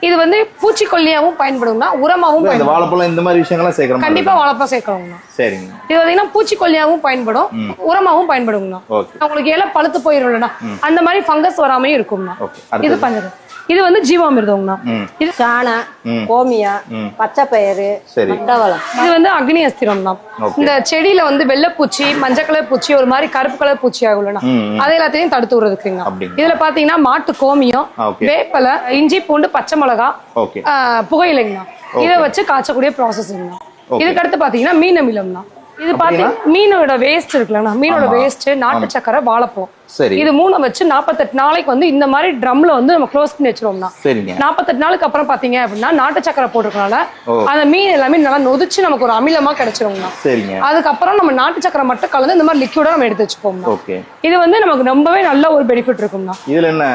இது வந்து பூச்சிக்கொல்லியாவும் பயன்படுங்கண்ணா உரமாவும் இந்த வாழைப்பழம் இந்த மாதிரி விஷயங்கள்லாம் சேர்க்கிற மாதிரி கண்டிப்பா வாழைப்பழம் இருக்கு. சரிங்க. இது பாத்தீங்கன்னா பூச்சிக்கொல்லியாவும் பயன்படும் உரமாவும் ஓகே. உங்களுக்கு இலை பழுத்து போயிரும்லண்ணா அந்த மாதிரி ஃபங்கஸ் வராமையும் இருக்கும்ண்ணா ஓகே இது பஞ்சகம் இது வந்து ஜீவாமிர்தம்ண்ணா ம் இது சாணம் ம். கோமியா. பச்சை பயிறு மண்டவளம் இது வந்து அக்னி அஸ்திரம் தான். இந்த செடியில வந்து வெள்ளைப்பூச்சி மஞ்சள் கலர் பூச்சி ஒரு மாதிரி கருப்பு கலர் பூச்சி ம். அது எல்லாத்தையும் தடுத்து விடுறதுக்குங்க. இதுல பாத்தீங்கன்னா மாட்டு கோமியம். வேப்பலை இஞ்சி பூண்டு பச்சை மிளகா புகையிலைங்கண்ணா இதை வச்சு காய்ச்சக்கூடிய ப்ராசஸ்ங்கண்ணா. இதுக்கு அடுத்து பாத்தீங்கன்னா மீன் அமிலம்ண்ணா இது பாத்தீங்கன்னா மீனோட வேஸ்ட் இருக்குல்லண்ணா மீனோட. வேஸ்ட் நாட்டு சக்கரை வாழைப்பழம். சரி. இது மூணு வச்சு நாற்பத்தெட்டு நாளைக்கு வந்து இந்த மாதிரி ட்ரம்ல வந்து நம்ம க்ளோஸ் பண்ணி வச்சிருவோம்னா நாற்பத்தெட்டு நாளுக்கு அப்புறம் பாத்தீங்க அப்படின்னா நாட்டு சக்கரை போட்டிருக்கனால. அந்த மீன் எல்லாமே நல்லா நொதிச்சு நமக்கு ஒரு அமிலமா சரிங்க. அதுக்கப்புறம் நம்ம நாட்டு சக்கரை மட்டும் கலந்து இந்த மாதிரி லிக்விடா நம்ம எடுத்து வச்சுப்போம்னா ஓகே. இது வந்து நமக்கு ரொம்பவே நல்ல ஒரு பெனிஃபிட் இருக்கும்னா இதுல என்ன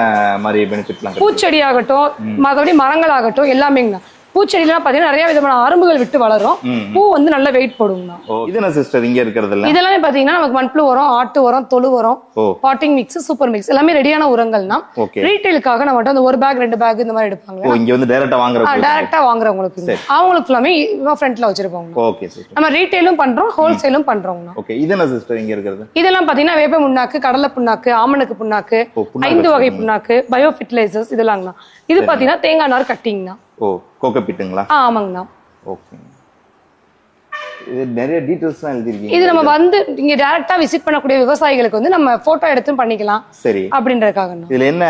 மாதிரி கிடைக்கும்? பூச்செடி ஆகட்டும் மற்றபடி மரங்கள் ஆகட்டும் எல்லாமேங்கண்ணா. பூச்செடிலாம் பாத்தீங்கன்னா நிறைய விதமான அரும்புகள் விட்டு வளரும். பூ வந்து நல்ல வெயிட் போடுங்கண்ணா இது என்ன சிஸ்டர் இங்க இருக்கிறது இதெல்லாமே பாத்தீங்கன்னா நமக்கு மண்புழு உரம் ஆட்டு உரம் தொழு உரம் பாட்டிங் மிக்ஸ் சூப்பர் மிக்ஸ் எல்லாமே ரெடியான உரங்கள்னா. ரீட்டைலுக்காக நம்ம அந்த ஒரு பேக் ரெண்டு பேக் இந்த மாதிரி எடுப்பாங்க. இங்க வந்து டைரக்டா வாங்குற டைரக்டா வாங்குறவங்களுக்கு அவங்களுக்கு எல்லாமே ஃப்ரண்ட்ல வச்சிருப்பாங்க. ஓகே நம்ம ரீட்டைலும் பண்றோம் ஹோல்சேலும் பண்றோம்னா ஓகே இது என்ன சிஸ்டர் இங்க இருக்கிறது? இதெல்லாம் பாத்தீங்கன்னா வேப்ப புண்ணாக்கு கடலை புண்ணாக்கு ஆமணக்கு புண்ணாக்கு ஐந்து வகை. புண்ணாக்கு பயோ ஃபெர்டிலைசர்ஸ் இதெல்லாங்கண்ணா இது பாத்தீங்கன்னா தேங்காய் நார் கட்டிங்கண்ணா ஓ கோகோ பிட்டுங்களா ஆ ஆமாங்கண்ணா. ஓகே இது நிறைய டீடைல்ஸ்லாம் எழுதிருக்கீங்க இது நம்ம வந்து இங்க டைரக்டா விசிட் பண்ணக்கூடிய விவசாயிகளுக்கு வந்து நம்ம போட்டோ எடுத்தும் பண்ணிக்கலாம். சரி. அப்படின்றதுக்காகண்ணா. இதுல என்ன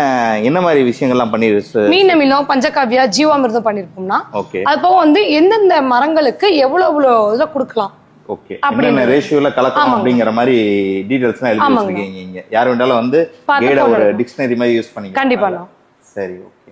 என்ன மாதிரி விஷயங்கள்லாம் பண்ணி மீன் அமிலம் பஞ்சகாவியா ஜீவாமிர்தம் பண்ணிருப்போம்னா ஓகே அது போக வந்து எந்தெந்த மரங்களுக்கு எவ்வளவு எவ்வளவு இதுல கொடுக்கலாம். ஓகே அப்படின்னு. ரேஷியோல கலக்கணும் ஆமாங்க. அப்படிங்கிற மாதிரி டீடைல்ஸ்லாம் எழுதி. வச்சிருக்கீங்க யார் வேண்டாலும் வந்து கைட ஒரு டிக்ஷனரி மாதிரி யூஸ் பண்ணிக்கலாம். கண்டிப்பாண்ணா. சரி ஓகே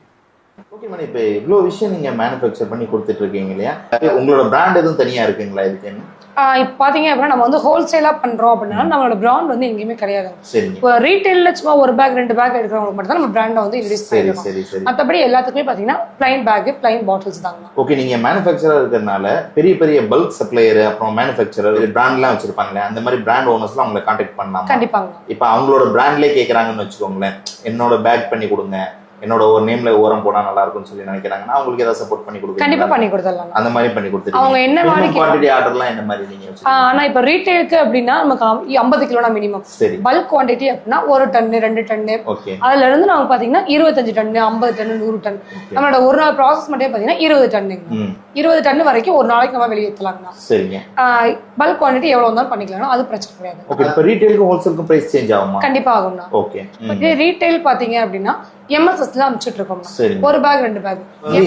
ஓகே மேடம் இப்போ இவ்வளோ விஷயம் நீங்க மேனுஃபேக்சர் பண்ணி கொடுத்துட்டு இருக்கீங்க இல்லையா உங்களோட பிராண்ட் எதுவும் தனியா இருக்குங்களா இதுக்கு ஆஹ் இப்ப பாத்தீங்க அப்படின்னா நம்ம வந்து ஹோல்சேலா பண்றோம் அப்படின்னா நம்மளோட பிராண்ட் வந்து எங்கேயுமே கிடையாது. இப்போ ரீட்டைல்ல சும்மா ஒரு பேக் ரெண்டு பேக் எடுக்கிறவங்களுக்கு மட்டும் தான் நம்ம பிராண்டை வந்து இன்ட்ரடியூஸ் சரி பண்ணிருக்கோம். சரி சரி. மத்தபடி எல்லாத்துக்குமே பாத்தீங்கன்னா பிளைன் பேக் பிளைன் பாட்டில்ஸ் தாங்க ஓகே நீங்க மேனுஃபேக்சரா இருக்கிறதுனால பெரிய பெரிய பல்க் சப்ளையர் அப்புறம் மேனுஃபேக்சரர் பிராண்ட்லாம் வச்சிருப்பாங்களே அந்த மாதிரி பிராண்ட் ஓனர்ஸ்லாம் உங்களை காண்டாக்ட் பண்ணலாம்? கண்டிப்பாங்க. இப்போ அவங்களோட பிராண்ட்லேயே கேட்குறாங்கன்னு வச்சுக்கோங்களேன் என்னோட பேக் பண்ணி கொடுங்க என்னோட ஒரு நேம்ல ஓரம் போனா நல்லா இருக்கும்னு சொல்லி நினைக்கிறாங்கன்னா அவங்களுக்கு ஏதாவது சப்போர்ட் பண்ணி கண்டிப்பா கொடுக்குறீங்களா பண்ணி கொடுத்துடலாம். அந்த மாதிரி பண்ணி கொடுத்துருக்கீங்க அவங்க என்ன வாடிக்கை குவான்டிட்டி ஆர்டர்லாம் என்ன மாதிரி நீங்க? ஆனா இப்ப ரீட்டைலுக்கு அப்படின்னா நமக்கு ஐம்பது கிலோனா மினிமம் சரி. பல்க் குவாண்டிட்டி அப்படின்னா ஒரு டன்னு ரெண்டு டன்னு ஓகே அதுல இருந்து நமக்கு பாத்தீங்கன்னா இருபத்தஞ்சு டன்னு ஐம்பது டன்னு நூறு டன் நம்மளோட ஒரு நாள் ப்ராசஸ் மட்டும் பாத்தீங்கன்னா இருபது டன்னுங்க இருபது டன் வரைக்கும் ஒரு நாளைக்கு நம்ம வெளியேற்றலாங்கண்ணா சரிங்க. பல்க் குவாண்டிட்டி எவ்வளவு இருந்தாலும் பண்ணிக்கலாம் அது பிரச்சனை கிடையாது. ஓகே இப்போ ரீட்டைலுக்கும் ஹோல்சேலுக்கும் பிரைஸ் சேஞ்ச் ஆகுமா? கண்டிப்பா ஆகும்ண்ணா. ஓகே இதே ரீட்டைல் பாத்தீங்க அப்படின்னா எம்எஸ்எஸ்ல அனுப்பிச்சிட்டு இருக்கோம் ஒரு பேக் ரெண்டு பேக்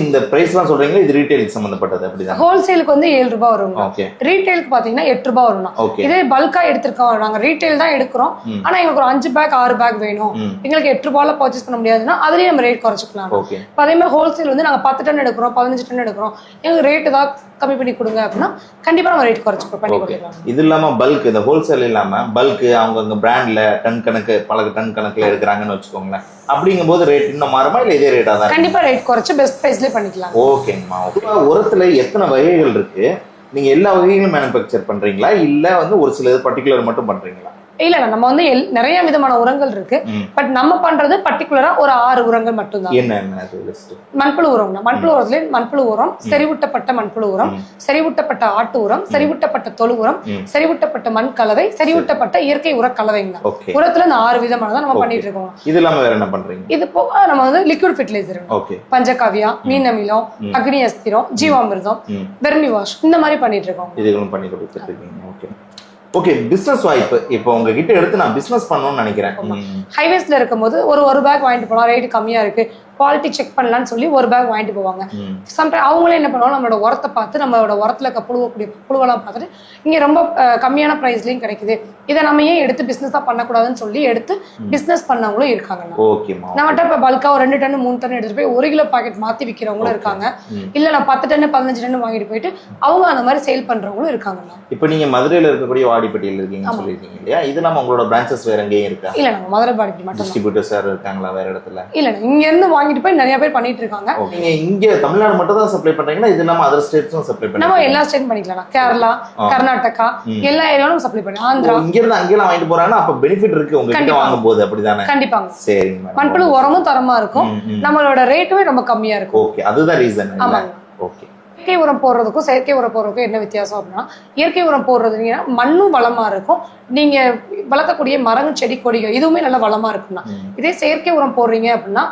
இந்த பிரைஸ்லாம் சொல்றீங்களா? இது ரீட்டைலுக்கு சம்பந்தப்பட்டது அப்படிதான்? ஹோல்சேலுக்கு வந்து ஏழு ரூபாய் ஓகே ரீட்டைலுக்கு பாத்தீங்கன்னா எட்டு ரூபாய் வரும்ண்ணா. ஓகே இதே பல்கா எடுத்திருக்கோம். நாங்க ரீட்டைல் தான் எடுக்கிறோம். ஆனா எங்களுக்கு ஒரு அஞ்சு பேக் ஆறு பேக் வேணும். எங்களுக்கு எட்டு ரூபாயில பர்ச்சேஸ் பண்ண முடியாதுன்னா அதுலயே நம்ம ரேட் குறைச்சிக்கலாம். இப்ப அதே மாதிரி ஹோல்சேல் வந்து நாங்க பத்து டன் எடுக்கிறோம் பதினஞ்சு டன் எடுக்கிறோம். எங்களுக்கு ரேட் ஏதாவது கம்மி பண்ணி கொடுங்க அப்படின்னா கண்டிப்பா நம்ம ரேட் குறைச்சு பண்ணி ஓகே. இது இல்லாம பல்க் இந்த ஹோல்சேல் இல்லாம பல்க் அவங்க பிராண்ட்ல டன் கணக்கு பல டன் கணக்குல எடுக்கிறாங்கன்னு வச்சுக்கோங்களேன். அப்படிங்கும்போது ரேட் இன்னும் மாறுமா இல்ல இதே ரேட்டா தான் கண்டிப்பா ரேட் குறைச்சு பெஸ்ட் பிரைஸ்லயே பண்ணிக்கலாம். ஓகேங்கம்மா ஓகே. உரத்துல எத்தனை வகைகள் இருக்கு? நீங்க எல்லா வகைகளும் மேனுஃபேக்சர் பண்றீங்களா? இல்ல வந்து ஒரு சில பர்டிகுலர் மட்டும் பண்றீங்களா? இல்ல நம்ம வந்து நிறைய விதமான உரங்கள் இருக்கு. பட் நம்ம பண்றது பர்டிகுலரா ஒரு ஆறு உரங்கள் மட்டும்தான். மண்புழு உரம் மண்புழு உரத்துல மண்புழு உரம் செறிவூட்டப்பட்ட மண்புழு உரம். செறிவூட்டப்பட்ட ஆட்டு உரம் செறிவூட்டப்பட்ட தொழு உரம். செறிவூட்டப்பட்ட மண் கலவை செறிவூட்டப்பட்ட இயற்கை உர கலவைங்க உரத்துல இந்த ஆறு விதமானதான் நம்ம. பண்ணிட்டு இருக்கோம். இது இல்லாம வேற என்ன பண்றீங்க? இது போக நம்ம வந்து லிக்விட் ஃபெர்டிலைசர் பஞ்சகாவியா மீன் அமிலம். அக்னி அஸ்திரம் ஜீவாமிர்தம் வெர்மி வாஷ் இந்த மாதிரி பண்ணிட்டு இருக்கோம். இதுகளும் பண்ணி கொடுத்துட்டு இருக்கீங்க. ஓகே. ஓகே பிசினஸ் வாய்ப்பு இப்போ உங்ககிட்ட எடுத்து நான் பிசினஸ் பண்ணணும்னு நினைக்கிறேன். ஹைவேஸ்ல இருக்கும்போது ஒரு ஒரு பேக் வாங்கிட்டு போலாம். ரேட் கம்மியா இருக்கு. குவாலிட்டி செக் பண்ணலாம்னு சொல்லி ஒரு பேக் வாங்கிட்டு போவாங்க. சம்டைம் அவங்களே என்ன பண்ணுவாங்க? நம்மளோட உரத்தை பார்த்து நம்மளோட உரத்துல இருக்க புழுவக்கூடிய புழுவெல்லாம் பார்த்துட்டு இங்க ரொம்ப கம்மியான ப்ரைஸ்லயும் கிடைக்குது. இதை நம்ம ஏன் எடுத்து பிசினஸா பண்ணக்கூடாதுன்னு சொல்லி எடுத்து பிசினஸ் பண்ணவங்களும் இருக்காங்க நம்மகிட்ட இப்ப பல்கா ஒரு ரெண்டு டன் மூணு டன் எடுத்துட்டு போய் ஒரு கிலோ பாக்கெட் மாத்தி விக்கிறவங்களும் இருக்காங்க. இல்ல நான் பத்து டன் பதினஞ்சு டன் வாங்கிட்டு போயிட்டு அவங்க அந்த மாதிரி சேல் பண்றவங்களும் இருக்காங்கண்ணா. இப்போ நீங்க மதுரையில இருக்கக்கூடிய வாடிப்பட்டியில் இருக்கீங்கன்னு சொல்லியிருக்கீங்க இல்லையா? இது இல்லாம உங்களோட பிரான்ச்சஸ் வேற எங்கேயும் இருக்கா? இல்ல நம்ம மதுரை பாடிக்கு மட்டும் டிஸ்ட்ரிபியூட்டர்ஸ் யாரும் இருக்காங்களா வேற இடத்துல? இல்ல இங்க இருந்து வாங்கிட்டு போய் நிறைய பேர் பண்ணிட்டு இருக்காங்க. நீங்க இங்க தமிழ்நாடு மட்டும் தான் சப்ளை பண்றீங்களா? இது இல்லாம அதர் ஸ்டேட்ஸும் சப்ளை நம்ம பண்ணுறீங்க எல்லா ஸ்டேட் பண்ணிக்கலாம் கேரளா. கர்நாடகா. எல்லா ஏரியாவும் சப்ளை பண்ணி ஆந்திரா இங்க இருந்து அங்கெல்லாம் வாங்கிட்டு போறாங்கன்னா அப்ப பெனிஃபிட் இருக்கு உங்ககிட்ட. வாங்கும் போது அப்படிதானே? கண்டிப்பாங்க மேடம் மண்புழு உரமும் தரமா இருக்கும். நம்மளோட ரேட்டுமே ரொம்ப கம்மியா இருக்கும். ஓகே அதுதான் ரீசன் ஆமாங்க. ஓகே இயற்கை உரம் போடுறதுக்கும் செயற்கை உரம் போடுறதுக்கும் என்ன வித்தியாசம் அப்படின்னா இயற்கை உரம் போடுறதுங்கன்னா மண்ணும் வளமா இருக்கும். நீங்க வளர்க்கக்கூடிய மரங்கள் செடி கொடிகள் இதுவுமே நல்ல வளமா இருக்கும்னா. இதே செயற்கை உரம் போடுறீங்க அப்படின்னா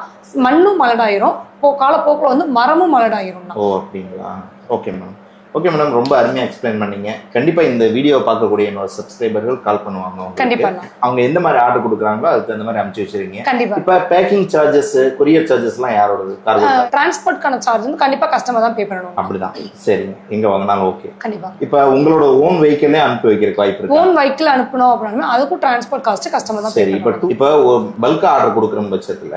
மண்ணும் மலடாயிரும். காலப்போக்கில் வந்து மரமும் மலடாயிரும்னா. ஓ அப்படிங்களா? ஓகே மேடம் ஓகே மேடம் ரொம்ப அருமையா எக்ஸ்பிளைன் பண்ணீங்க. கண்டிப்பா இந்த வீடியோ பார்க்கக்கூடிய என்னோட சப்ஸ்கிரைபர்கள் கால் பண்ணுவாங்க உங்களுக்கு. கண்டிப்பா அவங்க எந்த மாதிரி ஆர்டர் கொடுக்குறாங்களோ அதுக்கு தகுந்த மாதிரி அனுப்பிச்சு வச்சிருக்கீங்க கண்டிப்பா. இப்ப பேக்கிங் சார்ஜஸ் கொரியர் சார்ஜஸ் எல்லாம் யாரோடது? கார்கோ டிரான்ஸ்போர்ட்கான சார்ஜ் வந்து கண்டிப்பா கஸ்டமர் தான் பே பண்ணணும். அப்படிதான். சரிங்க. எங்க வாங்கினாலும் ஓகே கண்டிப்பா. இப்ப உங்களோட ஓன் வெஹிக்கிளே அனுப்பி வைக்கிறதுக்கு வாய்ப்பு இருக்கு? ஓன் வெஹிக்கிள் அனுப்பணும் அப்படின்னா அதுக்கும் டிரான்ஸ்போர்ட் காஸ்ட் கஸ்டமர் தான் சரி இப்ப இப்போ பல்கா ஆர்டர் கொடுக்குற பட்சத்துல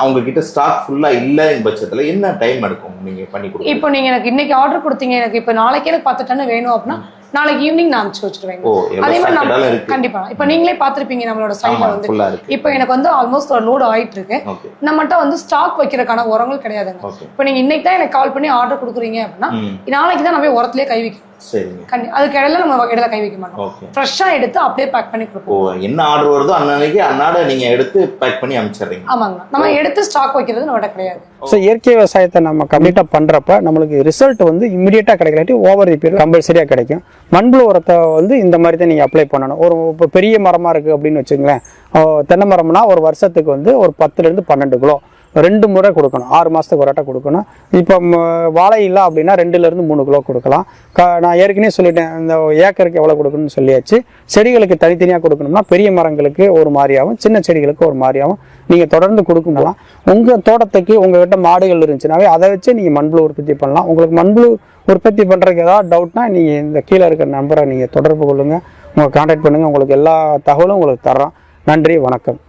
அவங்க கிட்ட ஸ்டாக் ஃபுல்லா இல்லைங்க பட்சத்துல என்ன டைம் எடுக்கும் நீங்க பண்ணி கொடுங்க இப்போ நீங்க எனக்கு இன்னைக்கு ஆர்டர் கொடுத்தீங்க எனக்கு இப்போ நாளைக்கே எனக்கு பத்து டன் வேணும் அப்படின்னா நாளைக்கு ஈவினிங் நான் அனுப்பிச்சு வச்சிருவேன் ஓ அதே மாதிரி நம்ம கண்டிப்பா. இப்போ நீங்களே பார்த்திருப்பீங்க நம்மளோட சைட்ல வந்து. இப்போ எனக்கு வந்து ஆல்மோஸ்ட் ஒரு லோடு ஆயிட்டு இருக்கு நம்மகிட்ட வந்து ஸ்டாக் வைக்கிறதுக்கான உரங்கள் கிடையாதுங்க. இப்போ நீங்க இன்னைக்கு தான் எனக்கு கால் பண்ணி ஆர்டர் கொடுக்குறீங்க அப்படின்னா நாளைக்கு தான் நம்ம உரத்திலே கை வைக்கணும். அதுக்கு இடையில நம்ம இடையில கை வைக்க மாட்டோம். ஃப்ரெஷ்ஷா எடுத்து அப்படியே பேக் பண்ணி ஓ கொடுப்போம் என்ன ஆர்டர் வருதோ அன்னன்னைக்கு அன்னாட நீங்க எடுத்து பேக் பண்ணி அனுப்பிச்சிடுறீங்க. ஆமாங்க. நம்ம எடுத்து ஸ்டாக் வைக்கிறது நம்மகிட்ட கிடையாது. ஸோ இயற்கை விவசாயத்தை நம்ம கம்ப்ளீட்டாக பண்ணுறப்ப நம்மளுக்கு ரிசல்ட் வந்து இமிடியேட்டாக கிடைக்கலாட்டி ஓவர் தி பீரியட் கம்பல்சரியாக கிடைக்கும். மண்புழு உரத்தை வந்து இந்த மாதிரி தான் நீங்கள் அப்ளை பண்ணணும். ஒரு இப்போ பெரிய மரமாக இருக்குது அப்படின்னு வச்சுங்களேன் தென்னை மரம்னா ஒரு வருஷத்துக்கு வந்து ஒரு பத்துலேருந்து பன்னெண்டு கிலோ. ரெண்டு முறை கொடுக்கணும். ஆறு மாதத்துக்கு ஒரு ஆட்டம் கொடுக்கணும். இப்போ வாழை இல்லை அப்படின்னா ரெண்டுலேருந்து மூணு கிலோ கொடுக்கலாம். க நான் ஏற்கனவே சொல்லிட்டேன் இந்த ஏக்கருக்கு எவ்வளோ கொடுக்கணும்னு சொல்லியாச்சு. செடிகளுக்கு தனித்தனியாக கொடுக்கணும்னா பெரிய மரங்களுக்கு ஒரு மாதிரியாகவும் சின்ன செடிகளுக்கு ஒரு மாதிரியாகவும் நீங்கள் தொடர்ந்து கொடுக்கணும் உங்கள் தோட்டத்துக்கு உங்கள்கிட்ட மாடுகள் இருந்துச்சுனாவே அதை வச்சு நீங்கள் மண்புழு உற்பத்தி பண்ணலாம். உங்களுக்கு மண்புழு உற்பத்தி பண்ணுறதுக்கு ஏதாவது டவுட்னா நீங்கள் இந்த கீழே இருக்கிற நம்பரை நீங்கள் தொடர்பு கொள்ளுங்கள் உங்களை காண்டாக்ட் பண்ணுங்கள் உங்களுக்கு எல்லா தகவலும் உங்களுக்கு தர்றோம். நன்றி வணக்கம்.